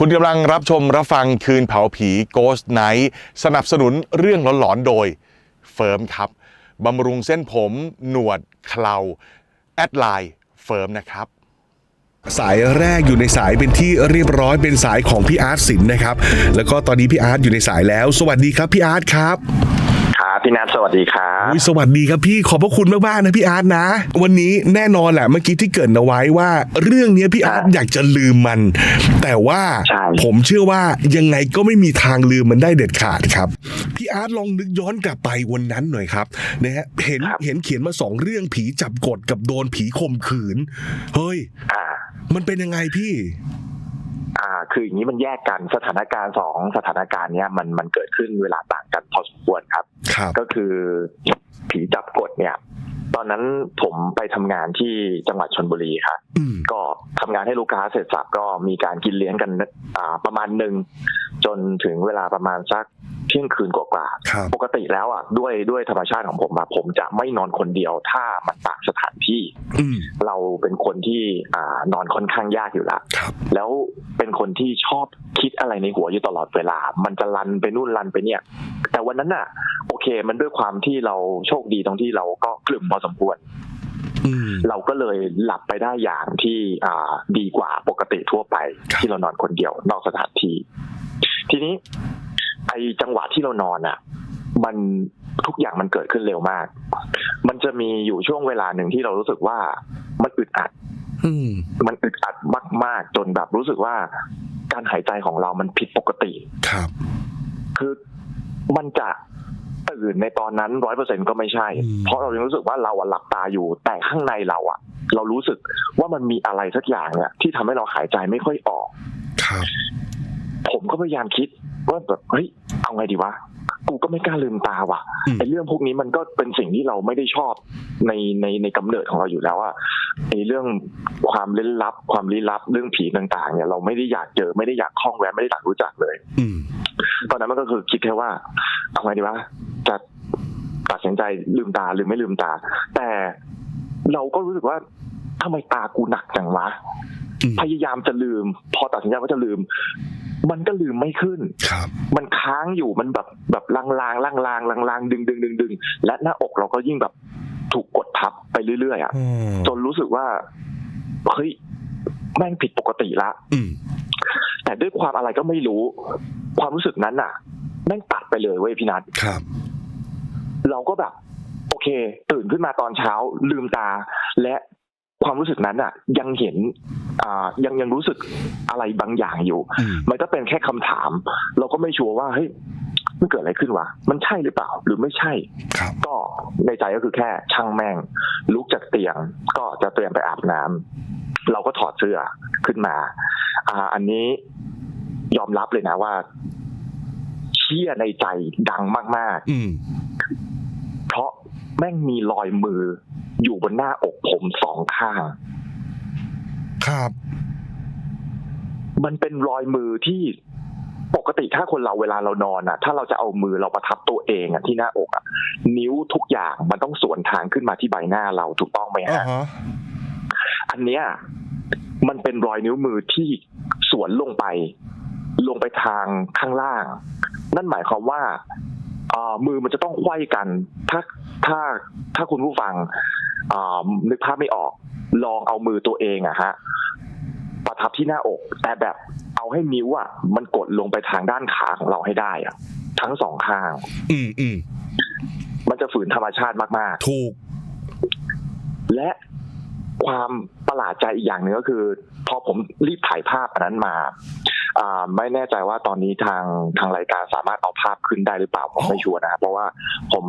คุณกำลังรับชมรับฟังคืนเผาผี Ghost Night สนับสนุนเรื่องหลอนๆโดยเฟิร์มครับบำรุงเส้นผม หนวดเคลาแอดไลน์เฟิร์มนะครับ สายแรกอยู่ในสายเป็นที่เรียบร้อยเป็นสายของพี่อาร์ตสินนะครับ แล้วก็ตอนนี้พี่อาร์ตอยู่ในสายแล้ว สวัสดีครับพี่อาร์ตครับ พี่นัทสวัสดีครับอุ๊ยสวัสดีครับพี่ขอบพระคุณมากๆนะพี่อาร์ตนะ วันนี้แน่นอนแหละเมื่อกี้ที่เกริดเอาไว้ว่า เรื่องเนี้ยพี่อาร์ตอยากจะลืมมัน แต่ว่าใช่ผมเชื่อว่ายังไงก็ไม่มีทางลืมมันได้เด็ดขาดครับพี่อาร์ตลองนึกย้อนกลับไปวันนั้นหน่อยครับนะฮะเห็นเห็นเขียนมาสองเรื่องผีจับกดกับโดนผีข่มขืน เฮ้ยอ่ามันเป็นยังไงพี่ อ่าคืออย่างนี้มันแยกกันสถานการณ์สองสถานการณ์เนี้ยมันมันเกิดขึ้นเวลาต่างกันพอสมควรครับครับก็คือผีจับกดเนี่ย ตอนนั้นผมไปทำงานที่จังหวัดชนบุรีครับอืมก็ทำงานให้ลูกค้าเสร็จสับก็มีการกินเลี้ยงกันอ่าประมาณหนึ่งจนถึงเวลาประมาณสัก เที่ยงคืนกว่าๆครับปกติแล้วอะด้วยด้วยธรรมชาติของผมอะผมจะไม่นอนคนเดียวถ้ามันต่างสถานที่อืมเราเป็นคนที่อ่านอนค่อนข้างยากอยู่แล้วครับแล้วเป็นคนที่ชอบคิดอะไรในหัวอยู่ตลอดเวลา มันจะลันไปนู่นลันไปเนี่ย แต่วันนั้นน่ะ โอเค มันด้วยความที่เราโชคดีตรงที่เราก็กลุ่มพอสมควรอืมเราก็เลยหลับไปได้อย่างที่อ่าดีกว่าปกติทั่วไปครับที่เรานอนคนเดียวนอกสถานที่ ทีนี้ ไอจังหวะที่เรานอนอะ มันทุกอย่างมันเกิดขึ้นเร็วมาก มันจะมีอยู่ช่วงเวลาหนึ่งที่เรารู้สึกว่ามันอึดอัดอืมมันอึดอัดมาก ๆ จนแบบรู้สึกว่าการหายใจของเรามันผิดปกติครับ คือมันจะตื่นในตอนนั้นร้อยเปอร์เซ็นก็ไม่ใช่อืมเพราะเรายังรู้สึกว่าเราอะหลับตาอยู่ แต่ข้างในเราอะเรารู้สึกว่ามันมีอะไรสักอย่างเนี่ยที่ทำให้เราหายใจไม่ค่อยออก ครับ ผมก็พยายามคิดว่าแบบเฮ้ยเอาไงดีวะกูก็ไม่กล้าลืมตาว่ะอืมไอ้เรื่องพวกนี้มันก็เป็นสิ่งที่เราไม่ได้ชอบในในในกำเนิดของเราอยู่แล้วอะไอ้เรื่องความลึกลับ ความลี้ลับเรื่องผีต่างๆ เนี่ยเราไม่ได้อยากเจอไม่ได้อยากคล้องแวะไม่ได้อยากรู้จักเลยอืมตอนนั้นมันก็คือคิดแค่ว่าเอาไงดีวะจะตัดสินใจลืมตาหรือไม่ลืมตา แต่เราก็รู้สึกว่าทำไมตากูหนักจังวะอืมพยายามจะลืม พอตัดสินใจว่าจะลืม มันก็ลืมไม่ขึ้นครับมันค้างอยู่มันแบบแบบลางๆลางๆลางๆลางๆดึงดึงดึงดึงและหน้าอกเราก็ยิ่งแบบถูกกดทับไปเรื่อยๆอะอืมจนรู้สึกว่าเฮ้ยแม่งผิดปกติละอืมแต่ด้วยความอะไรก็ไม่รู้ ความรู้สึกนั้นน่ะ แม่งตัดไปเลยเว้ยพี่นัทครับ เราก็แบบ โอเค ตื่นขึ้นมาตอนเช้า ลืมตา และ ความรู้สึกนั้นอะ ยังเห็นอ่ายังยังรู้สึกอะไรบางอย่างอยู่อืมมันก็เป็นแค่คำถาม เราก็ไม่ชัวร์ว่าเฮ้ยมันเกิดอะไรขึ้นวะ มันใช่หรือเปล่า หรือไม่ใช่ครับก็ในใจก็คือแค่ช่างแม่ง ลุกจากเตียง ก็จะเตรียมไปอาบน้ำเราก็ถอดเสื้อขึ้นมา อ่า อันนี้ยอมรับเลยนะว่าเชี่ยในใจดังมากอืมๆเพราะแม่งมีรอยมือ อยู่บนหน้าอกผมสองข้าง ครับ มันเป็นรอยมือที่ปกติถ้าคนเราเวลาเรานอนอะ ถ้าเราจะเอามือเราประทับตัวเองอะที่หน้าอกอะ นิ้วทุกอย่างมันต้องสวนทางขึ้นมาที่ใบหน้าเราถูกต้องไหมอ่าฮะฮะอันเนี้ยมันเป็นรอยนิ้วมือที่สวนลงไป ลงไปทางข้างล่าง นั่นหมายความว่าเอ่อมือมันจะต้องไขว้กัน ถ้า ถ้าถ้าคุณผู้ฟังเอ่อนึกภาพไม่ออก ลองเอามือตัวเองอะฮะประทับที่หน้าอก แต่แบบเอาให้นิ้วอะมันกดลงไปทางด้านขาของเราให้ได้อะทั้งสองข้าง อืมอืมมันจะฝืนธรรมชาติมากๆ ถูก และ ความประหลาดใจอีกอย่างหนึ่งก็คือ พอผมรีบถ่ายภาพอันนั้นมาอ่าไม่แน่ใจว่าตอนนี้ทางทางรายการสามารถเอาภาพขึ้นได้หรือเปล่าผมไม่ชัวร์นะเพราะว่าผม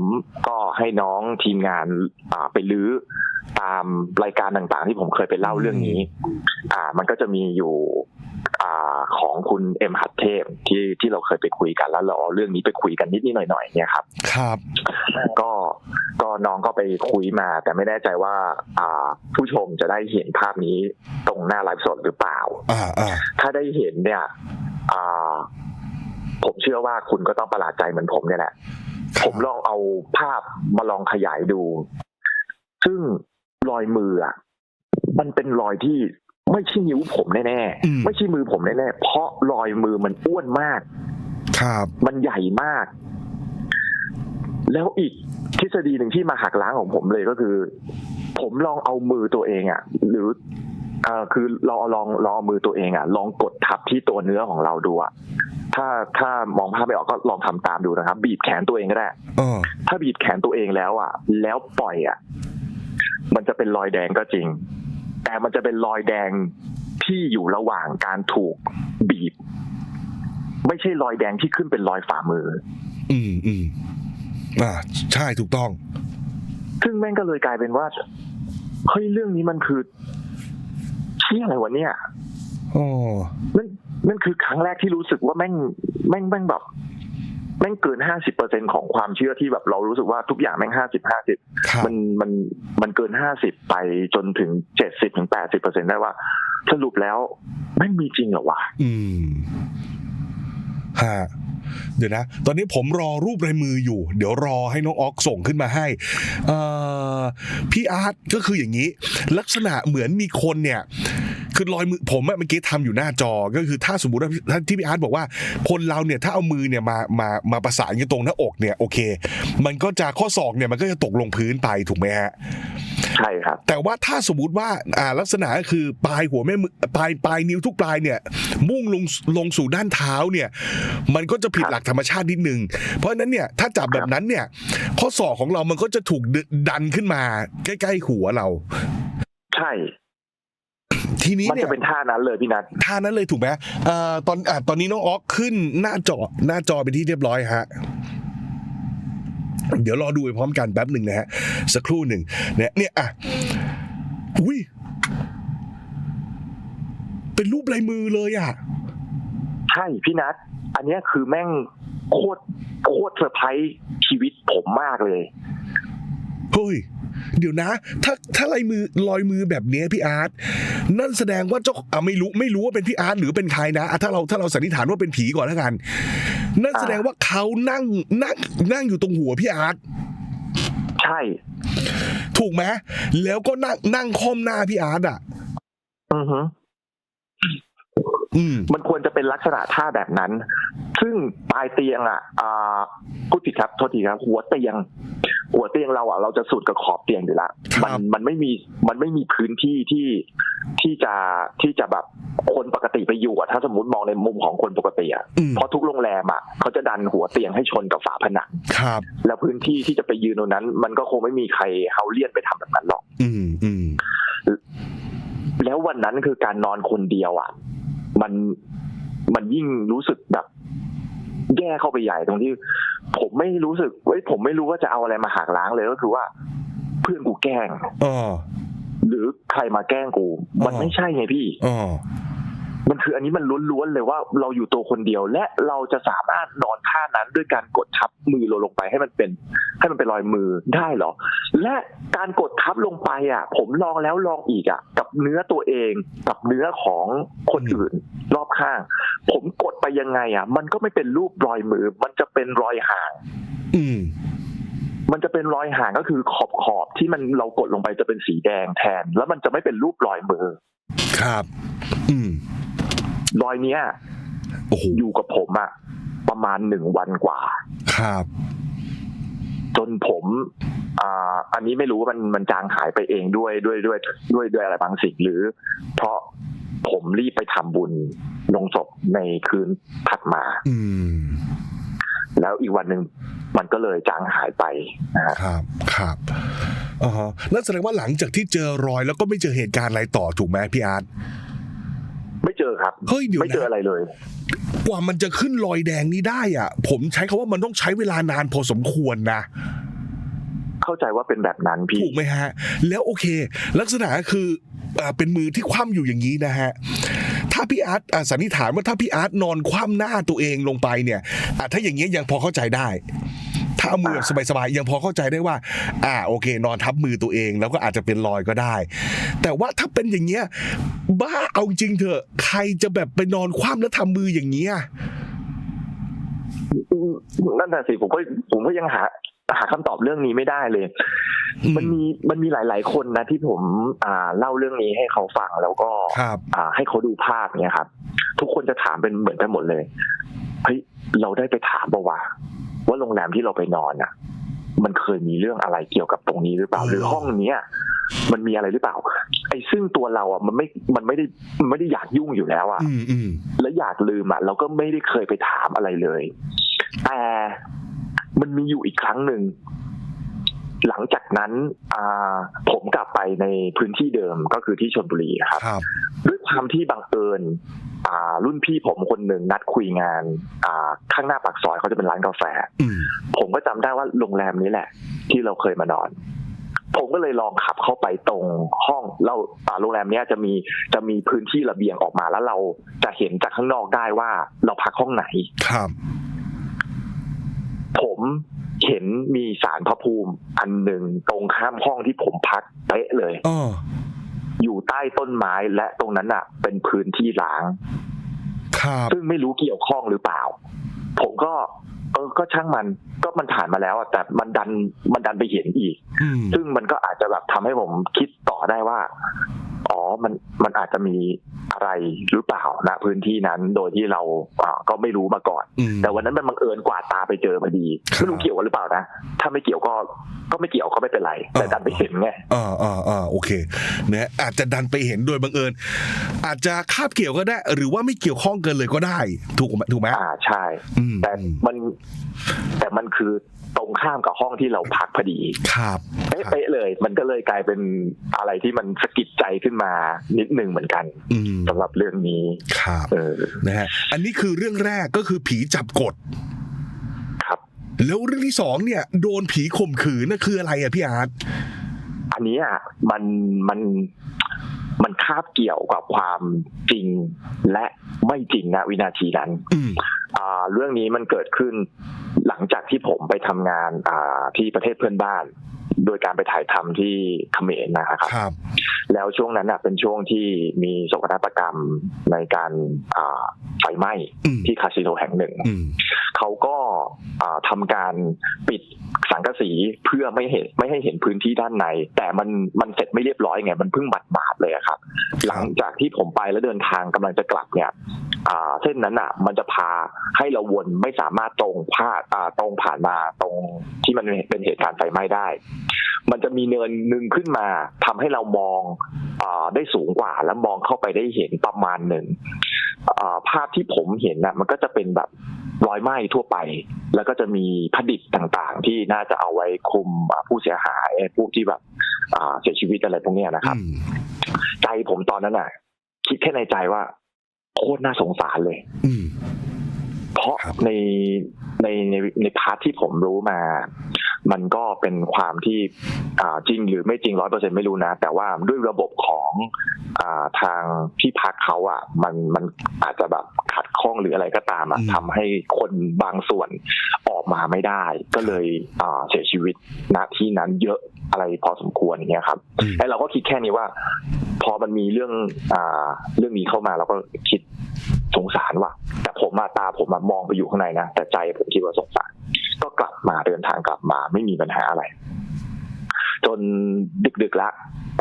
ก็ให้น้องทีมงานอ่าไปลื้อตามรายการต่างๆ ที่ผมเคยไปเล่าเรื่องนี้ อ่า มันก็จะมีอยู่ อ่าของคุณเอ็มหัดเทพที่ที่เราเคยไปคุยกันแล้วเราเอาเรื่องนี้ไปคุยกันนิดๆหน่อยๆเนี่ยครับ ครับ ก็ก็น้องก็ไปคุยมา แต่ไม่แน่ใจว่า อ่า ผู้ชมจะได้เห็นภาพนี้ตรงหน้าไลฟ์สดหรือเปล่าอ่าอ่าถ้าได้เห็นเนี่ย อ่า ผมเชื่อว่าคุณก็ต้องประหลาดใจเหมือนผมเนี่ยแหละผมลองเอาภาพมาลองขยายดู ซึ่งรอยมืออะมันเป็นรอยที่ ไม่ใช่นิ้วผมแน่อืมๆไม่ใช่มือผมแน่ๆเพราะรอยมือมันอ้วนมาก ครับ มันใหญ่มาก แล้วอีกทฤษฎีหนึ่งที่มาหักล้างของผมเลยก็คือ ผมลองเอามือตัวเองอะ่ะหรือเอ่อคือเราเอาลองลองเอามือตัวเองอะ่ะลองกดทับที่ตัวเนื้อของเราดูอะ่ะถ้าถ้ามองภาพไม่ออกก็ลองทำตามดูนะครับ บีบแขนตัวเองก็ได้อ๋อถ้าบีบแขนตัวเองแล้วอะแล้วปล่อยอะมันจะเป็นรอยแดงก็จริง แต่มันจะเป็นรอยแดงที่อยู่ระหว่างการถูกบีบ ไม่ใช่รอยแดงที่ขึ้นเป็นรอยฝ่ามือ อืมอืมอ่าใช่ถูกต้อง ซึ่งแม่งก็เลยกลายเป็นว่าเฮ้ยเรื่องนี้มันคือเชี่ยอะไรวะเนี่ยอ๋อนั่นนั่นคือครั้งแรกที่รู้สึกว่าแม่งแม่งแม่งแบบ แม่งเกินห้าสิบเปอร์เซ็นของความเชื่อที่แบบเรารู้สึกว่าทุกอย่างแม่งห้าสิบห้าสิบครับมันมันมันเกินห้าสิบไปจนถึงเจ็ดสิบถึงแปดสิบเปอร์เซ็นได้ว่า สรุปแล้วแม่งมีจริงเหรอวะอืมฮะ เดี๋ยวนะ ตอนนี้ผมรอรูปลายมืออยู่ เดี๋ยวรอให้น้องออกส่งขึ้นมาให้เออพี่อาร์ตก็คืออย่างนี้ ลักษณะเหมือนมีคนเนี่ยคือรอยมือผมเมื่อกี้ทำอยู่หน้าจอก็คือถ้าสมมติว่าถ้าที่พี่อาร์ตบอกว่า คนเราเนี่ยถ้าเอามือเนี่ยมามามาประสานกันตรงหน้าอกเนี่ยโอเค มันก็จะข้อศอกเนี่ยมันก็จะตกลงพื้นไปถูกไหมฮะ ใช่ครับ แต่ว่าถ้าสมมติว่าอ่าลักษณะก็คือปลายหัวแม่มือปลายปลายนิ้วทุกปลายเนี่ย มุ่งลงลงสู่ด้านเท้าเนี่ย มันก็จะผิดครับหลักธรรมชาตินิดนึง เพราะฉะนั้นเนี่ยถ้าจับแบบนั้นเนี่ย ข้อศอกของเรามันก็จะถูกดดันขึ้นมา ใกล้ๆหัวเรา ใช่ทีนี้มันเนี่จะยเป็นท่านั้นเลยพี่นัทท่านั้นเลยถูกไหมเอ่อตอนอะตอนนี้น้องออกขึ้นหน้าจอหน้าจอเป็นที่เรียบร้อยฮะ เดี๋ยวรอดูไปพร้อมกันแป๊บหนึ่งนะฮะสักครู่หนึ่งเนี่ยเนี่ยอะอุ้ยเป็นรูปลายมือเลยอะใช่พี่นัทอันเนี้ยคือแม่งโคตรโคตรเซอร์ไพรส์ชีวิตผมมากเลยเฮ้ย เดี๋ยวนะ ถ้าถ้าลายมือรอยมือแบบเนี้ยพี่อาร์ตนั่นแสดงว่าเจ้าอะไม่รู้ไม่รู้ว่าเป็นพี่อาร์ตหรือเป็นใครนะอะถ้าเราถ้าเราสันนิษฐานว่าเป็นผีก่อนแล้วกัน นั่นแสดงว่าเขานั่งนั่งนั่งอยู่ตรงหัวพี่อาร์ตใช่ ถูกไหมแล้วก็นั่งนั่งค่อมหน้าพี่อาร์ตอะอือฮึอื มมันควรจะเป็นลักษณะท่าแบบนั้น ซึ่งปลายเตียงอะอ่าพูดผิดครับโทษทีครับหัวเตียง หัวเตียงเราอะเราจะสุดกับขอบเตียงอยู่แล้วครัมับมันไม่มีมันไม่มีพื้นที่ที่ที่จะที่จะแบบคนปกติไปอยู่อะถ้าสมมติมองในมุมของคนปกติอะอืมเพราะทุกโรงแรมอะเขาจะดันหัวเตียงให้ชนกับฝาผนังครับ แล้วพื้นที่ที่จะไปยืนตรงนั้น มันก็คงไม่มีใครเฮาเลียนไปทำแบบนั้นหรอก อืมอืมแล้ววันนั้นคือการนอนคนเดียวอะ มันมันยิ่งรู้สึกแบบ แย่เข้าไปใหญ่ตรงที่ ผมไม่รู้สึกเว้ยผมไม่รู้ว่าจะเอาอะไรมาหักล้างเลยก็คือว่า เพื่อนกูแกล้งอ๋อหรือใครมาแกล้งกู มันอ๋อไม่ใช่ไงพี่อ๋อ มันคืออันนี้มันล้วนๆเลยว่าเราอยู่ตัวคนเดียว และเราจะสามารถนอนท่านั้นด้วยการกดทับมือเราลงไปให้มันเป็น ให้มันเป็นรอยมือได้เหรอ และการกดทับลงไปอะ ผมลองแล้วลองอีกอะ กับเนื้อตัวเองกับเนื้อของคนอื่นรอบข้าง ผมกดไปยังไงอะ มันก็ไม่เป็นรูปรอยมือ มันจะเป็นรอยห่าง อืมมันจะเป็นรอยห่างก็คือขอบขอบๆที่มันเรากดลงไปจะเป็นสีแดงแทน แล้วมันจะไม่เป็นรูปรอยมือ ครับ อืม รอยเนี้ยโอ้โหอยู่กับผมอะประมาณหนึ่งวันกว่า ครับ จนผมอ่าอันนี้ไม่รู้ว่ามันมันจางหายไปเองด้วยด้วยด้วยด้วยด้วยอะไรบางสิ่งหรือ เพราะผมรีบไปทำบุญลงศพในคืนถัดมา อืม แล้วอีกวันหนึ่งมันก็เลยจางหายไปนะฮะครับ ครับอ๋อฮะนั่นแสดงว่าหลังจากที่เจอรอยแล้วก็ไม่เจอเหตุการณ์อะไรต่อถูกไหมพี่อาร์ตไม่เจ อครับเฮ้ยเดี๋ยวไม่เจอนะอะไรเลย กว่ามันจะขึ้นรอยแดงนี้ได้อะ ผมใช้คาว่ามันต้องใช้เวลานานพอสมควรนะเข้าใจว่าเป็นแบบนั้นพี่ถูกไหมฮะ แล้วโอเค ลักษณะก็คืออ่าเป็นมือที่คว่ำอยู่อย่างนี้นะฮะถ้าพี่อาร์ตอ่าสันนิษฐานว่าถ้าพี่อาร์ตนอนคว่ำหน้าตัวเองลงไปเนี่ยอะถ้าอย่างเงี้ยยังพอเข้าใจได้ ถ้าเอามือแบบสบายๆยังพอเข้าใจได้ว่า อ่าโอเค นอนทับมือตัวเอง แล้วก็อาจจะเป็นรอยก็ได้ แต่ว่าถ้าเป็นอย่างเงี้ยบ้าเอาจริงเถอะ ใครจะแบบไปนอนคว่ำแล้วทำมืออย่างเงี้ยนั่นแหะสิผมก็ผมก็ยังหาหาคำตอบเรื่องนี้ไม่ได้เลยอืมันมีมันมีหลาย ๆ คนนะที่ผม อ่าเล่าเรื่องนี้ให้เขาฟังแล้วก็ครับอ่า ให้เขาดูภาพเนี่ยครับ ทุกคนจะถามเป็นเหมือนกันหมดเลยเฮ้ยเราได้ไปถามปะวะ ว่าโรงแรมที่เราไปนอนอะ มันเคยมีเรื่องอะไรเกี่ยวกับตรงนี้หรือเปล่าอืมหรือห้องเนี้ยมันมีอะไรหรือเปล่า ไอ้ซึ่งตัวเราอะมันไม่มันไม่ได้มันไม่ได้อยากยุ่งอยู่แล้วอะอืมอืมแล้วอยากลืมอะเราก็ไม่ได้เคยไปถามอะไรเลย แต่มันมีอยู่อีกครั้งหนึ่ง หลังจากนั้นอ่าผมกลับไปในพื้นที่เดิมก็คือที่ชลบุรีครับครับด้วยความที่บังเอิญอ่ารุ่นพี่ผมคนหนึ่งนัดคุยงานอ่าข้างหน้าปากซอยเขาจะเป็นร้านกาแฟอืมผมก็จำได้ว่าโรงแรมนี้แหละ ที่เราเคยมานอนผมก็เลยลองขับเข้าไปตรงห้องเราอ่าโรงแรมเนี้ยจะมีจะมีพื้นที่ระเบียงออกมาแล้วเราจะเห็นจากข้างนอกได้ว่าเราพักห้องไหนครับ ผม เห็นมีสารพระภูมิอันหนึ่งตรงข้ามห้องที่ผมพักเป๊ะเลยอ๋ออยู่ใต้ต้นไม้และตรงนั้นอะ เป็นพื้นที่ล้างครับซึ่งไม่รู้เกี่ยวข้องหรือเปล่า ผมก็ เออก็ช่างมันก็มันผ่านมาแล้วอะแต่มันดันมันดันไปเห็นอีกอืมซึ่งมันก็อาจจะแบบทำให้ผมคิดต่อได้ว่า อ๋อมันมันอาจจะมีอะไรหรือเปล่าณพื้นที่นั้นโดยที่เราอ่าก็ไม่รู้มาก่อนอืมแต่วันนั้นมันบังเอิญกว่าดตาไปเจอพอดีครับไม่รู้เกี่ยวกันหรือเปล่านะ ถ้าไม่เกี่ยวก็ก็ไม่เกี่ยวก็ไม่เป็นไร แต่ดันไปเห็นไงอ่าอ่าอ่าโอเคนะอาจจะดันไปเห็นโดยบังเอิญ อาจจะคาบเกี่ยวก็ได้ หรือว่าไม่เกี่ยวข้องกันเลยก็ได้ ถูกไหมถูกไหมอ่าใช่อืมแต่มันแต่มันคือตรงข้ามกับห้องที่เราพักพอดีครับ เป๊ะๆเลย มันก็เลยกลายเป็นอะไรที่มันสะกิดใจขึ้นมานิดหนึ่งเหมือนกันอืมสำหรับเรื่องนี้ครับเออนะฮะอันนี้คือเรื่องแรกก็คือผีจับกดครับ แล้วเรื่องที่สองเนี่ย โดนผีข่มขืนน่ะคืออะไรอะพี่อาร์ตอันนี้อะมันมันมันคาบเกี่ยวกับความจริงและไม่จริงนะวินาทีนั้นอืมอ่าเรื่องนี้มันเกิดขึ้นหลังจากที่ผมไปทำงานอ่าที่ประเทศเพื่อนบ้าน โดยการไปถ่ายทำที่เขมรนะครับครับแล้วช่วงนั้นอะเป็นช่วงที่มีโศกนาฏกรรมในการอ่าไฟไหม้อืมที่คาสิโนแห่งหนึ่งอืมเขาก็อ่าทำการปิดสังกะสีเพื่อไม่เห็นไม่ให้เห็นพื้นที่ด้านใน แต่มันมันเสร็จไม่เรียบร้อยไง มันเพิ่งบัดบาดๆเลยอะครับ หลังจากที่ผมไปแล้วเดินทางกำลังจะกลับเนี่ยอ่า เส้นนั้นอะ มันจะพาให้เราวนไม่สามารถตรงพาดอ่าตรงผ่านมาตรงที่มันเป็นเหตุการณ์ไฟไหม้ได้ มันจะมีเนินหนึ่งขึ้นมาทำให้เรามองอาได้สูงกว่า แล้วมองเข้าไปได้เห็นประมาณหนึ่งอ่าภาพที่ผมเห็นนะมันก็จะเป็นแบบรอยไหม้ทั่วไป แล้วก็จะมีผดิบต่างๆ ที่น่าจะเอาไว้คุมอ่าผู้เสียหายผู้ที่แบบอ่าเสียชีวิตอะไรพวกเนี้ยนะครับอืมใจผมตอนนั้นน่ะ คิดแค่ในใจว่า โคตรน่าสงสารเลย อืมเพราะครับในในในในพาร์ทที่ผมรู้มา มันก็เป็นความที่อ่าจริงหรือไม่จริงร้อยเปอร์เซ็นไม่รู้นะ แต่ว่าด้วยระบบของอ่าทางที่พักเขาอะ มันมันอาจจะแบบขัดข้องหรืออะไรก็ตามอะอืมทำให้คนบางส่วนออกมาไม่ได้ ก็เลยอ่าเสียชีวิตณที่นั้นเยอะอะไรพอสมควรอย่างเงี้ยครับอืมไอ้เราก็คิดแค่นี้ว่า พอมันมีเรื่องอ่าเรื่องนี้เข้ามาเราก็คิด สงสารว่ะ แต่ผมมาตาผมมามองไปอยู่ข้างในนะ แต่ใจผมคิดว่าสงสาร ก็กลับมาเดินทางกลับมาไม่มีปัญหาอะไร จนดึกๆละ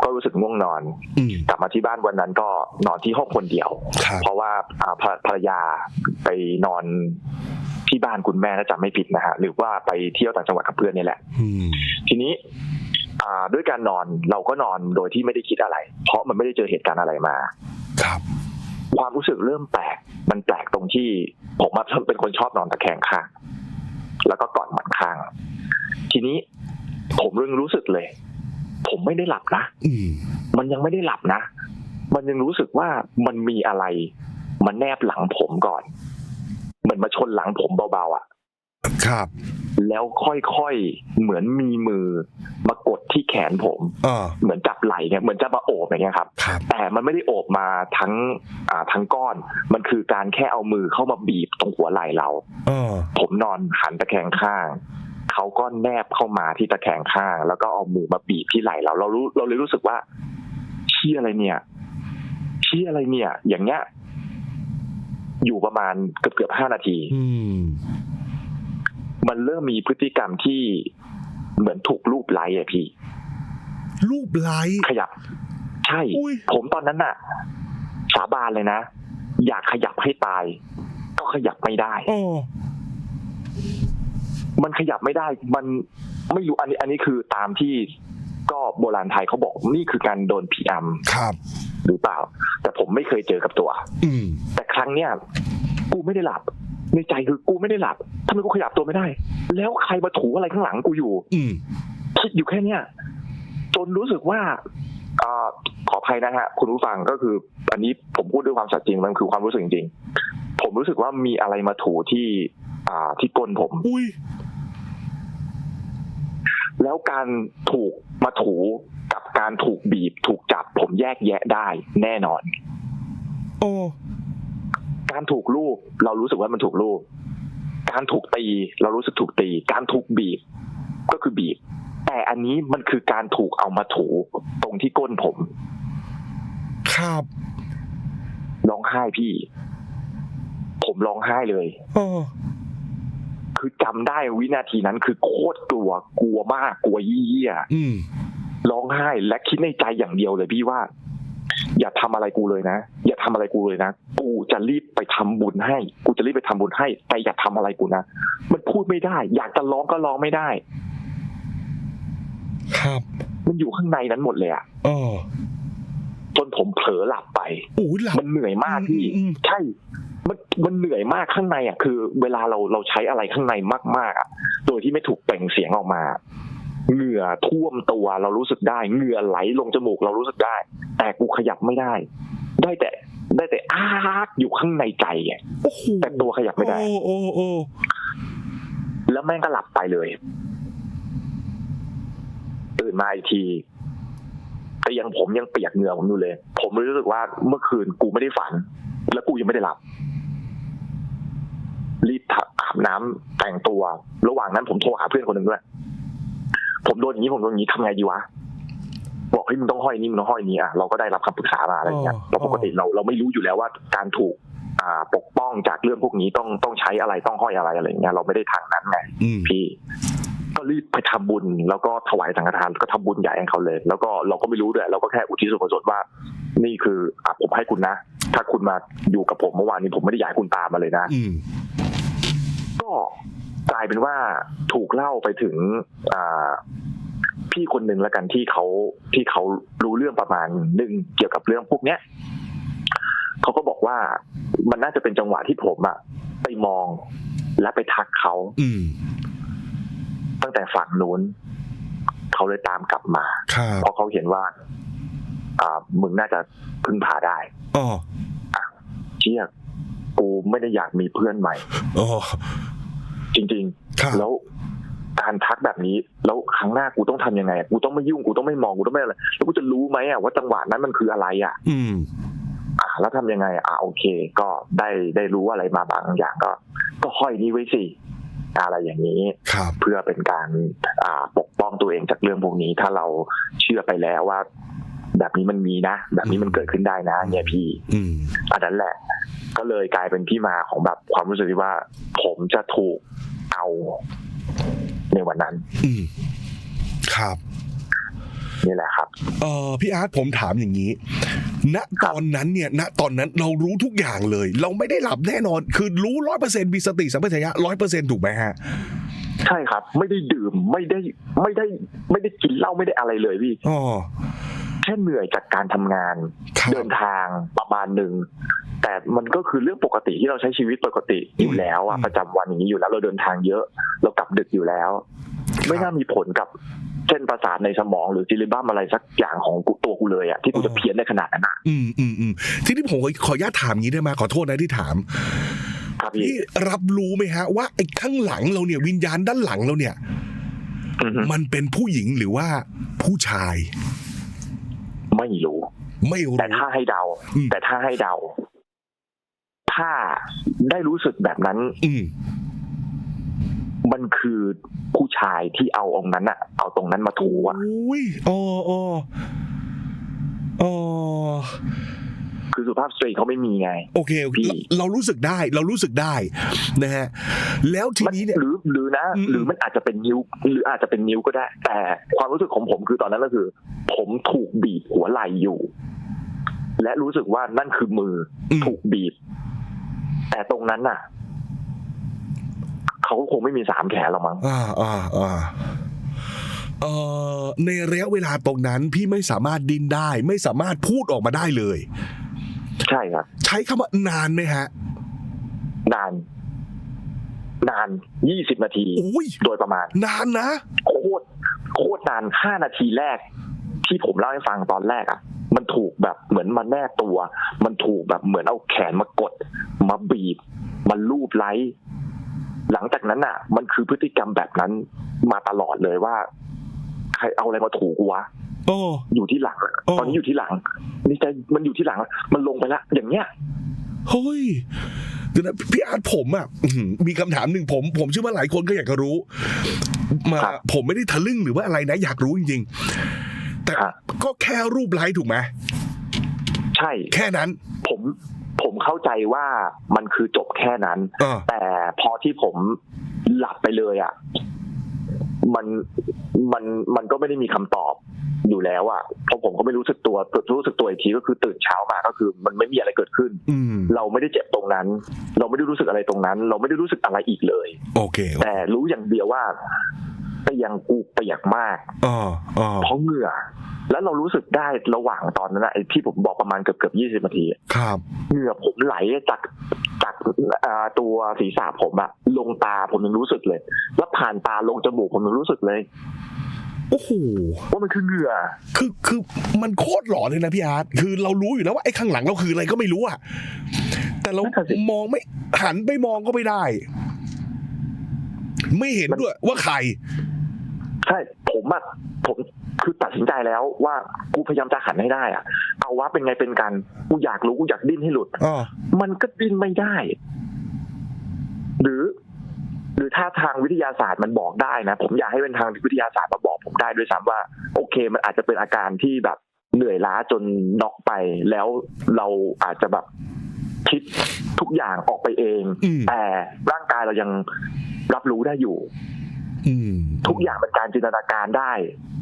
ก็รู้สึกง่วงนอนอืมกลับมาที่บ้านวันนั้นก็นอนที่ห้องคนเดียวครับเพราะว่าอ่าภรภรรยาไปนอนที่บ้านคุณแม่ถ้าจำไม่ผิดนะฮะหรือว่าไปเที่ยวต่างจังหวัดกับเพื่อนนี่แหละอืมทีนี้อ่าด้วยการนอนเราก็นอนโดยที่ไม่ได้คิดอะไร เพราะมันไม่ได้เจอเหตุการณ์อะไรมา ครับ ความรู้สึกเริ่มแปลก มันแปลกตรงที่ผมอะเป็นคนชอบนอนตะแคงข้าง แล้วก็กอดหมอนข้าง ทีนี้ผมเริ่มรู้สึกเลย ผมไม่ได้หลับนะอืมมันยังไม่ได้หลับนะ มันยังรู้สึกว่ามันมีอะไร มันแนบหลังผมก่อน เหมือนมาชนหลังผมเบาๆอะ ครับ แล้วค่อยๆเหมือนมีมือมากดที่แขนผมอ่าเหมือนจับไหล่เนี่ยเหมือนจะมาโอบอย่างเงี้ยครับครับแต่มันไม่ได้โอบมาทั้งอ่าทั้งก้อน มันคือการแค่เอามือเข้ามาบีบตรงหัวไหล่เราอ่าผมนอนหันตะแคงข้างเขาก็แนบเข้ามาที่ตะแคงข้าง แล้วก็เอามือมาบีบที่ไหล่เรา เรารู้เราเลยรู้สึกว่าเชี่ยอะไรเนี่ยเชี่ยอะไรเนี่ย อย่างเงี้ยอยู่ประมาณเกือบเกือบห้านาทีอื มมันเริ่มมีพฤติกรรมที่เหมือนถูกรูปไล้อะพี่ รูปไลค์ขยับ ใช่อุ้ยผมตอนนั้นน่ะ สาบานเลยนะ อยากขยับให้ตาย ก็ขยับไม่ได้อ๋อมันขยับไม่ได้ มันไม่รู้อันนี้ อันนี้คือตามที่ก็โบราณไทยเขาบอกนี่คือการโดนผีอครับำหรือเปล่า แต่ผมไม่เคยเจอกับตัว อืมแต่ครั้งเนี้ยกูไม่ได้หลับ ในใจคือกูไม่ได้หลับทำไมกูขยับตัวไม่ได้ แล้วใครมาถูอะไรข้างหลังกูอยู่ อืมคิดอยู่แค่เนี้ยจนรู้สึกว่าอ่าขออภัยนะฮะคุณผู้ฟังก็คือ อันนี้ผมพูดด้วยความสัตย์จริงมันคือความรู้สึกจริงๆผมรู้สึกว่ามีอะไรมาถูที่ อ่าที่ก้นผมอุ้ยแล้วการถูกมาถูกับการถูกบีบ ถูกจับผมแยกแยะได้แน่นอน โอ้ การถูกลูบเรารู้สึกว่ามันถูกลูบการถูกตี เรารู้สึกถูกตี การถูกบีบ ก็คือบีบ แต่อันนี้มันคือการถูกเอามาถูตรงที่ก้นผม ครับร้องไห้พี่ ผมร้องไห้เลยอ๋อคือจำได้วินาทีนั้นคือโคตรกลัว กลัวมากกลัวเยี่ยอืมๆร้องไห้และคิดในใจอย่างเดียวเลยพี่ว่า อย่าทำอะไรกูเลยนะ อย่าทำอะไรกูเลยนะ กูจะรีบไปทำบุญให้ กูจะรีบไปทำบุญให้ แต่อย่าทำอะไรกูนะ มันพูดไม่ได้ อยากจะร้องก็ร้องไม่ได้ ครับ มันอยู่ข้างในนั้นหมดเลยอะอ๋อจนผมเผลอหลับไปโอ้ยหลับมันเหนื่อยมากพี่อืมอืมใช่ มันมันเหนื่อยมากข้างในอะ คือ เวลาเราเราใช้อะไรข้างในมากๆอะ โดยที่ไม่ถูกเปล่งเสียงออกมา เหงื่อท่วมตัวเรารู้สึกได้เหงื่อไหลลงจมูกเรารู้สึกได้ แต่กูขยับไม่ได้ ได้แต่ได้แต่อ้ากอยู่ข้างในใจอะโอ้โหแต่ตัวขยับไม่ได้โอ้โอ้โอ้แล้วแม่งก็หลับไปเลย ตื่นมาอีกทีแต่ยังผมยังเปียกเหงื่อผมอยู่เลย ผมรู้สึกว่าเมื่อคืนกูไม่ได้ฝัน แล้วกูยังไม่ได้หลับ รีบอาบน้ำแต่งตัว ระหว่างนั้นผมโทรหาเพื่อนคนหนึ่งด้วย ผมโดนอย่างนี้ผมโดนอย่างนี้ทำไงดีวะบอกเฮ้ยมึงต้องห้อยนี่มึงต้องห้อยนี่อะเราก็ได้รับคำปรึกษามาอะไรอย่างเงี้ยเพราะปกติเราเราไม่รู้อยู่แล้วว่าการถูกอ่าปกป้องจากเรื่องพวกนี้ต้องต้องใช้อะไรต้องห้อยอะไรอะไรอย่างเงี้ยเราไม่ได้ทางนั้นไงอืมพี่ก็รีบไปทำบุญแล้วก็ถวายสังฆทานก็ทำบุญใหญ่ให้เขาเลย แล้วก็เราก็ไม่รู้ด้วยเราก็แค่อุทิศส่วนกุศลว่า นี่คืออะผมให้คุณนะ ถ้าคุณมาอยู่กับผมเมื่อวานนี้ผมไม่ได้อยากให้คุณตามมาเลยนะอืมก็ กลายเป็นว่าถูกเล่าไปถึงอ่าพี่คนหนึ่งแล้วกันที่เขาที่เขารู้เรื่องประมาณหนึ่งเกี่ยวกับเรื่องพวกเนี้ยเขาก็บอกว่ามันน่าจะเป็นจังหวะที่ผมอะไปมองและไปทักเขาอืมตั้งแต่ฝั่งนู้นเขาเลยตามกลับมาครับเพราะเขาเห็นว่า อ่า มึงน่าจะพึ่งพาได้อ๋อเชี่ยกูไม่ได้อยากมีเพื่อนใหม่อ๋อ จริงครับๆแล้วการทักแบบนี้แล้วครั้งหน้ากูต้องทำยังไงกูต้องไม่ยุ่งกูต้องไม่มองกูต้องไม่อะไรแล้วกูจะรู้ไหมอะว่าจังหวะนั้นมันคืออะไรอะอืม อ่า แล้วทำยังไง อ่าโอเค ก็ได้ได้รู้อะไรมาบางอย่างก็ ก็ห้อยนี้ไว้สิอะไรอย่างนี้ครับเพื่อเป็นการอ่าปกป้องตัวเองจากเรื่องพวกนี้ ถ้าเราเชื่อไปแล้วว่า แบบนี้มันมีนะ แบบนี้มันเกิดขึ้นได้นะเนี่ยพี่อืมอันนั้นแหละ ก็เลยกลายเป็นที่มาของแบบความรู้สึกที่ว่า ผมจะถูกเอาในวันนั้น อืมครับนี่แหละครับ เออพี่อาร์ตผมถามอย่างนี้ ณตอนนั้นเนี่ย ณตอนนั้นเรารู้ทุกอย่างเลย เราไม่ได้หลับแน่นอน คือรู้ร้อยเปอร์เซ็นต์มีสติสัมปชัญญะร้อยเปอร์เซ็นต์ถูกไหมฮะใช่ครับ ไม่ได้ดื่มไม่ได้ไม่ได้ ไม่ได้กินเหล้าไม่ได้อะไรเลยพี่อ๋อแค่เหนื่อยจากการทำงานครับเดินทางประมาณหนึ่ง แต่มันก็คือเรื่องปกติที่เราใช้ชีวิตปกติอยู่แล้วอะอืมประจำวันอย่างนี้อยู่แล้วเราเดินทางเยอะ เรากลับดึกอยู่แล้ว ไม่น่ามีผลกับเส้นประสาทในสมองหรือซิลิบัมอะไรสักอย่างของกูตัวกูเลยอะที่กูจะเพี้ยนได้ขนาดนั้นอะอืมอืมอืมทีนี้ผมขอขออนุญาตถามอย่างนี้ได้ไหมขอโทษนะที่ถามครับพี่พี่รับรู้ไหมฮะ ว่าไอ้ข้างหลังเราเนี่ย วิญญาณด้านหลังเราเนี่ยอือฮึมันเป็นผู้หญิงหรือว่าผู้ชาย ไม่รู้ ไม่รู้แต่ถ้าให้เดาอืมแต่ถ้าให้เดา ถ้าได้รู้สึกแบบนั้น อืมมันคือผู้ชายที่เอาองค์นั้นอะเอาตรงนั้นมาถูอะอุ้ยอ๋ออ๋ออ๋อคือสุภาพสตรีเขาไม่มีไง โอเคโอเคพี่เราเรารู้สึกได้ เรารู้สึกได้นะฮะแล้วทีมันนี้เนี่ยหรือหรือนะอืมหรือมันอาจจะเป็นนิ้ว หรืออาจจะเป็นนิ้วก็ได้ แต่ความรู้สึกของผมคือตอนนั้นก็คือ ผมถูกบีบหัวไหล่อยู่ และรู้สึกว่านั่นคือมืออมถูกบีบ แต่ตรงนั้นน่ะเขาก็คงไม่มีสามแขนหรอกมั้งอ่าอ่าอ่าเอ่อในระยะเวลาตรงนั้นพี่ไม่สามารถดิ้นได้ ไม่สามารถพูดออกมาได้เลย ใช่ครับ ใช้คำว่านานไหมฮะ นาน นานยี่สิบนาทีอุ้ยโดยประมาณ นานนะโคตรโคตรนานห้านาทีแรก ที่ผมเล่าให้ฟังตอนแรกอะ มันถูกแบบเหมือนมาแน่ตัว มันถูกแบบเหมือนเอาแขนมากด มาบีบมาลูบไล้หลังจากนั้นอะ มันคือพฤติกรรมแบบนั้นมาตลอดเลยว่า ใครเอาอะไรมาถูกกูวะโอ้อยู่ที่หลังอะโอ้ตอนนี้อยู่ที่หลัง นี่ใจมันอยู่ที่หลัง มันลงไปละอย่างเงี้ยเฮ้ยเดี๋ยวนะพี่อาร์ตผมอะอื้อหือมีคำถามหนึ่งผม ผมเชื่อว่าหลายคนก็อยากจะรู้ มาครับผมไม่ได้ทะลึ่งหรือว่าอะไรนะ อยากรู้จริงๆแต่ครับก็แค่รูปไลค์ถูกไหมใช่ แค่นั้น ผม ผมเข้าใจว่ามันคือจบแค่นั้น อ่า แต่พอที่ผมหลับไปเลยอะ มันมันมันก็ไม่ได้มีคำตอบอยู่แล้วอะเพราะผมก็ไม่รู้สึกตัวรู้สึกตัวอีกทีก็คือตื่นเช้ามาก็คือ มันไม่มีอะไรเกิดขึ้น อืม เราไม่ได้เจ็บตรงนั้น เราไม่ได้รู้สึกอะไรตรงนั้น เราไม่ได้รู้สึกอะไรอีกเลย โอเค แต่รู้อย่างเดียวว่า แต่ยังกูเปียกมากอ๋ออ๋อเพราะเหงื่อ แล้วเรารู้สึกได้ระหว่างตอนนั้นนะไอ้ที่ผมบอกประมาณเกือบเกือบยี่สิบนาทีอะครับเหงื่อผมไหลจากจากอ่าตัวศีรษะผมอะลงตาผมยังรู้สึกเลย แล้วผ่านตาลงจมูกผมยังรู้สึกเลยโอ้โหว่ามันคือเหงื่อ คือคือมันโคตรหลอนเลยนะพี่อาร์ตคือเรารู้อยู่แล้วว่าไอ้ข้างหลังเราคืออะไรก็ไม่รู้อะแต่เรานั่นน่ะสิมองไม่หันไปมองก็ไม่ได้ ไม่เห็นด้วยว่าใคร ใช่ผมอะผมคือตัดสินใจแล้วว่ากูพยายามจะหันให้ได้อะเอาว่าเป็นไงเป็นกันกูอยากรู้กูอยากดิ้นให้หลุดอ๋อ มันก็ดิ้นไม่ได้ หรือ หรือถ้าทางวิทยาศาสตร์มันบอกได้นะผมอยากให้เป็นทางวิทยาศาสตร์มาบอกผมได้ด้วยซ้ำว่า โอเค มันอาจจะเป็นอาการที่แบบเหนื่อยล้าจนน็อกไปแล้วเราอาจจะแบบคิดทุกอย่างออกไปเอง อืม แต่ร่างกายเรายังรับรู้ได้อยู่อืม ทุกอย่างเป็นการจินตนาการได้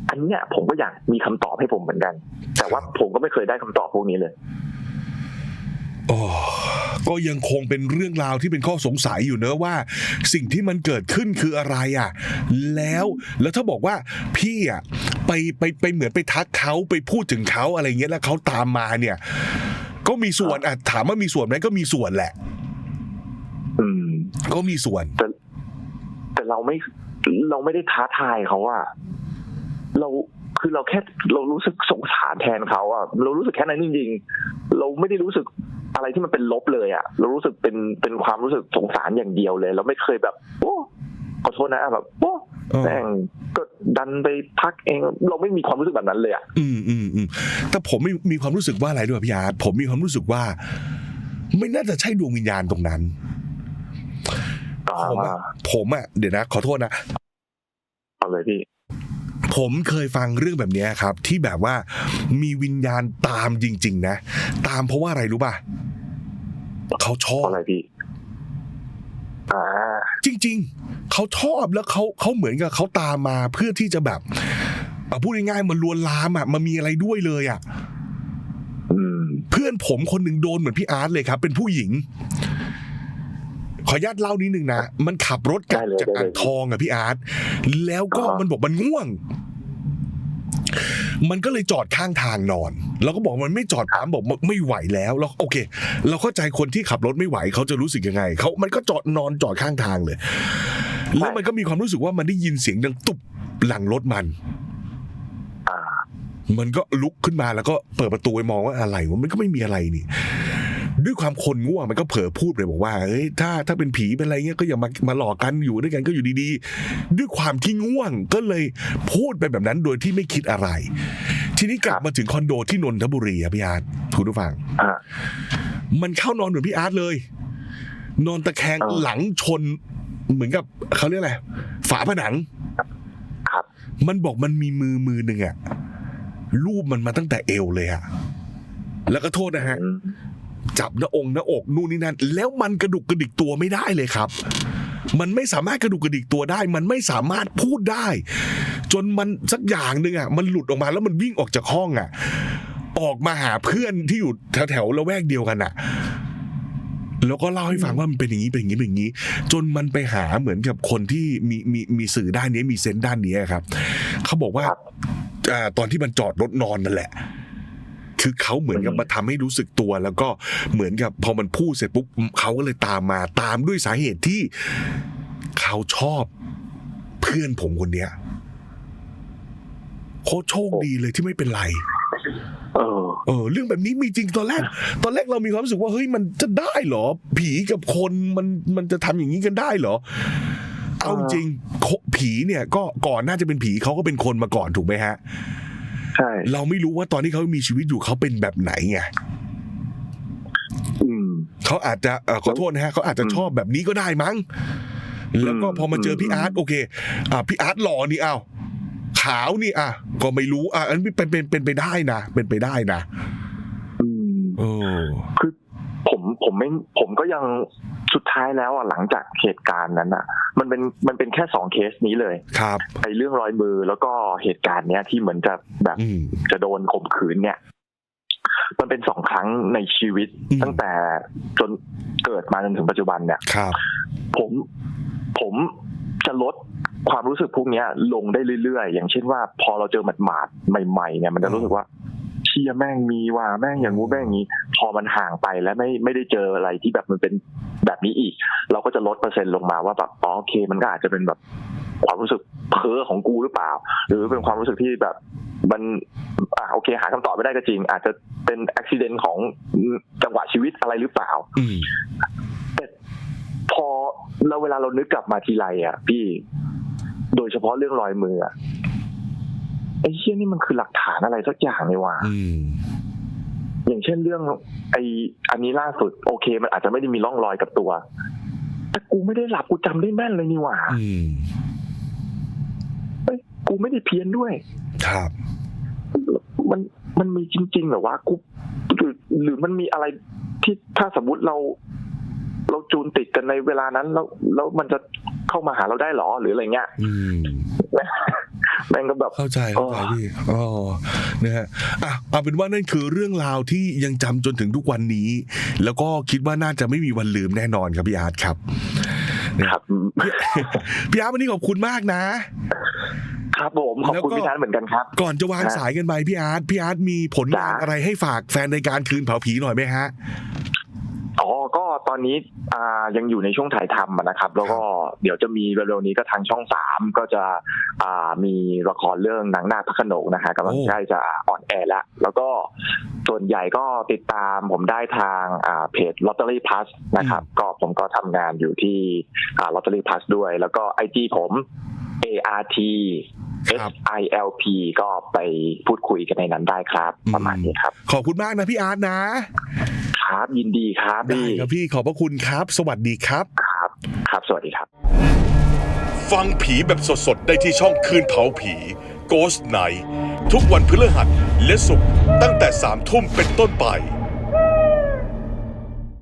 อันเนี้ยผมก็อยากมีคำตอบให้ผมเหมือนกัน แต่ว่าผมก็ไม่เคยได้คำตอบพวกนี้เลยอ๋อก็ยังคงเป็นเรื่องราวที่เป็นข้อสงสัยอยู่เนอะว่า สิ่งที่มันเกิดขึ้นคืออะไรอะ แล้วแล้วถ้าบอกว่าพี่อะไปไปไปเหมือนไปทักเขาไปพูดถึงเขาอะไรเงี้ยแล้วเขาตามมาเนี่ย ก็มีส่วนอะถามว่ามีส่วนไหมก็มีส่วนแหละ อืม ก็มีส่วนแต่แต่เราไม่ เราไม่ได้ท้าทายเขาอะเราคือเราแค่เรารู้สึกสงสารแทนเขาอะเรารู้สึกแค่นั้นจริงๆเราไม่ได้รู้สึกอะไรที่มันเป็นลบเลยอะเรารู้สึกเป็นเป็นความรู้สึกสงสารอย่างเดียวเลย เราไม่เคยแบบ โอ้ขอโทษนะแบบโอ้เออแม่งก็ดันไปพักเอง เราไม่มีความรู้สึกแบบนั้นเลยอะอืมอืมอืมแต่ผมมีมีความรู้สึกว่าอะไรด้วยพี่อาร์ตผมมีความรู้สึกว่า ไม่น่าจะใช่ดวงวิญญาณตรงนั้นอ่า ผมอะผมอะเดี๋ยวนะ ขอโทษนะเอาเลยพี่ผมเคยฟังเรื่องแบบเนี้ยครับ ที่แบบว่ามีวิญญาณตามจริง ๆ นะ ตามเพราะว่าอะไรรู้ป่ะเขาชอบเอาอะไรพี่อ่าจริง ๆเขาชอบแล้วเขาเขาเหมือนกับเขาตามมาเพื่อที่จะแบบเอาพูดง่ายๆมันลวนลามอะมันมีอะไรด้วยเลยอะอืมเพื่อนผมคนหนึ่งโดนเหมือนพี่อาร์ตเลยครับ เป็นผู้หญิง ขออนุญาตเล่านิดนึงนะ มันขับรถกลับได้เลยจากได้เลยอ่างทองอะพี่อาร์ตแล้วก็อ่าฮะมันบอกมันง่วงมันก็เลยจอดข้างทางนอน แล้วก็บอกมันไม่จอดปั๊มบอกมันไม่ไหวแล้วแล้วโอเค เราเข้าใจคนที่ขับรถไม่ไหวเขาจะรู้สึกยังไงเขามันก็จอดนอนจอดข้างทางเลย แล้วมันก็มีความรู้สึกว่ามันได้ยินเสียงดังตุบหลังรถมันอ่ามันก็ลุกขึ้นมาแล้วก็เปิดประตูไปมองว่าอะไรวะมันก็ไม่มีอะไรนี่ ด้วยความคนง่วงมันก็เผลอพูดเลยบอกว่าเอ้ยถ้าถ้าเป็นผีเป็นอะไรเงี้ยก็อย่ามามาหลอกกันอยู่ด้วยกันก็อยู่ดีๆ ด้วยความที่ง่วงก็เลยพูดไปแบบนั้นโดยที่ไม่คิดอะไร ทีนี้กลับมาถึงคอนโดที่นนทบุรีอะพี่อาร์ตคุณผู้ฟังอ่ามันเข้านอนเหมือนพี่อาร์ตเลย นอนตะแคงเออหลังชนเหมือนกับเขาเรียกอะไรฝาผนังครับมันบอกมันมีมือมือหนึ่งอะรูปมันมาตั้งแต่เอวเลยอะแล้วก็โทษนะฮะอืม จับหน้าองค์หน้าอกนู่นนี่นั่น แล้วมันกระดุกกระดิกตัวไม่ได้เลยครับ มันไม่สามารถกระดุกกระดิกตัวได้ มันไม่สามารถพูดได้ จนมันสักอย่างหนึ่งอะมันหลุดออกมาแล้วมันวิ่งออกจากห้องอะ ออกมาหาเพื่อนที่อยู่แถวๆละแวกเดียวกันอะแล้วก็เล่าให้ฟังว่ามันเป็นอย่างนี้เป็นอย่างนี้เป็นอย่างนี้ จนมันไปหาเหมือนกับคนที่มีมีมีสื่อด้านนี้มีเซนด้านนี้ครับเขาบอกว่าตอนที่มันจอดรถนอนนั่นแหละ คือเขาเหมือนกับอืมมาทำให้รู้สึกตัว แล้วก็เหมือนกับพอมันพูดเสร็จปุ๊บเขาก็เลยตามมาตามด้วยสาเหตุที่เขาชอบเพื่อนผมคนเนี้ยโคตรโชคดีเลยที่ไม่เป็นไรเออเออเรื่องแบบนี้มีจริงตอนแรก ตอนแรกเรามีความรู้สึกว่าเฮ้ยมันจะได้เหรอ ผีกับคนมันมันจะทำอย่างนี้กันได้เหรอ เอาจริงโคผีเนี่ย ก็ก่อนน่าจะเป็นผีเขาก็เป็นคนมาก่อนถูกไหมฮะ ใช่เราไม่รู้ว่าตอนที่เขามีชีวิตอยู่เขาเป็นแบบไหนไงอืมเขาอาจจะเอ่อขอโทษนะฮะเขาอาจจะชอบแบบนี้ก็ได้มั้ง แล้วก็พอมาเจอพี่อาร์ตโอเค อ่าพี่อาร์ตหล่อนี่อ้าวขาวนี่อะก็ไม่รู้อะอันนี้เป็นเป็นเป็นไปได้นะเป็นไปได้นะอืมโอ้คือ ผมผมไม่ผมก็ยังสุดท้ายแล้วอะหลังจากเหตุการณ์นั้นอะ มันเป็นมันเป็นแค่สองเคสนี้เลยครับไอ้เรื่องรอยมือแล้วก็เหตุการณ์เนี้ยที่เหมือนจะแบบอืมจะโดนข่มขืนเนี่ย มันเป็นสองครั้งในชีวิตอืมตั้งแต่จนเกิดมาจนถึงปัจจุบันเนี่ยครับ ผมผมจะลดความรู้สึกพวกเนี้ยลงได้เรื่อยๆ อย่างเช่นว่าพอเราเจอหมาดๆใหม่ ๆ เนี่ยมันจะรู้สึกว่าเชี่ยแม่งมีว่าแม่งอย่างงู้แม่งอย่างนี้ พอมันห่างไปแล้วไม่ไม่ได้เจออะไรที่แบบมันเป็นแบบนี้อีก เราก็จะลดเปอร์เซ็นต์ลงมาว่าแบบอ๋อโอเค มันก็อาจจะเป็นแบบความรู้สึกเพ้อของกูหรือเปล่า หรือเป็นความรู้สึกที่แบบมันอ่าโอเค หาคำตอบไม่ได้ก็จริง อาจจะเป็นอุบิเหตุของจังหวะชีวิตอะไรหรือเปล่าอืมพอเราเวลาเรานึกกลับมาทีไรอะ พี่ โดยเฉพาะเรื่องรอยมืออะ ไอ้เชี่ยนี่มันคือหลักฐานอะไรสักอย่างเลยว่ะอืมอย่างเช่นเรื่อง ไอ้อันนี้ล่าสุด โอเค มันอาจจะไม่ได้มีร่องรอยกับตัว แต่กูไม่ได้หลับกูจำได้แม่นเลยนี่หว่าอืมเอ้ยกูไม่ได้เพี้ยนด้วย ครับ มันมันมีจริงๆเหรอวะกูหรือหรือมันมีอะไรที่ถ้าสมมติเรา เราจูนติดกันในเวลานั้น แล้วแล้วมันจะเข้ามาหาเราได้หรอหรืออะไรเงี้ยอืม แม่งก็แบบเข้าใจเข้าใจพี่อ๋อนะฮะอะเอาเป็นว่านั่นคือเรื่องราวที่ยังจำจนถึงทุกวันนี้ แล้วก็คิดว่าน่าจะไม่มีวันลืมแน่นอนครับพี่อาร์ตครับครับพี่อาร์ตวันนี้ขอบคุณมากนะครับผมขอบคุณแล้วก็พี่นัทเหมือนกันครับ ก่อนจะวางครับสายกันไปพี่อาร์ตพี่อาร์ตมีผลงานจ้ะอะไรให้ฝากแฟนในการคืนเผาผีหน่อยไหมฮะอ๋อก็ ตอนนี้อ่ายังอยู่ในช่วงถ่ายทำอะนะครับ แล้วก็เดี๋ยวจะมีเร็วๆนี้ก็ทางช่องสามก็จะอ่ามีละครเรื่องหนังหน้าพระโขนงนะฮะกำลังโอ้ใกล้จะออนแอร์แล้ว แล้วก็ส่วนใหญ่ก็ติดตามผมได้ทางอ่าเพจ Lottery Plus นะครับ ก็ผมก็ทำงานอยู่ที่อ่า Lottery Plus ด้วย แล้วก็ไอจีผม ART ครั S บ I L P ก็ไปพูดคุยกันในนั้นได้ครับ ประมาณนี้ครับ ขอบคุณมากนะพี่อาร์ตนะ ครับยินดีครับได้พี่ครับพี่ขอบพระคุณครับ สวัสดีครับ ครับ ครับ สวัสดีครับ ฟังผีแบบสดๆ ได้ที่ช่องคืนเผาผี Ghost Night ทุกวันพฤหัสและศุกร์ตั้งแต่3ทุ่มเป็นต้นไป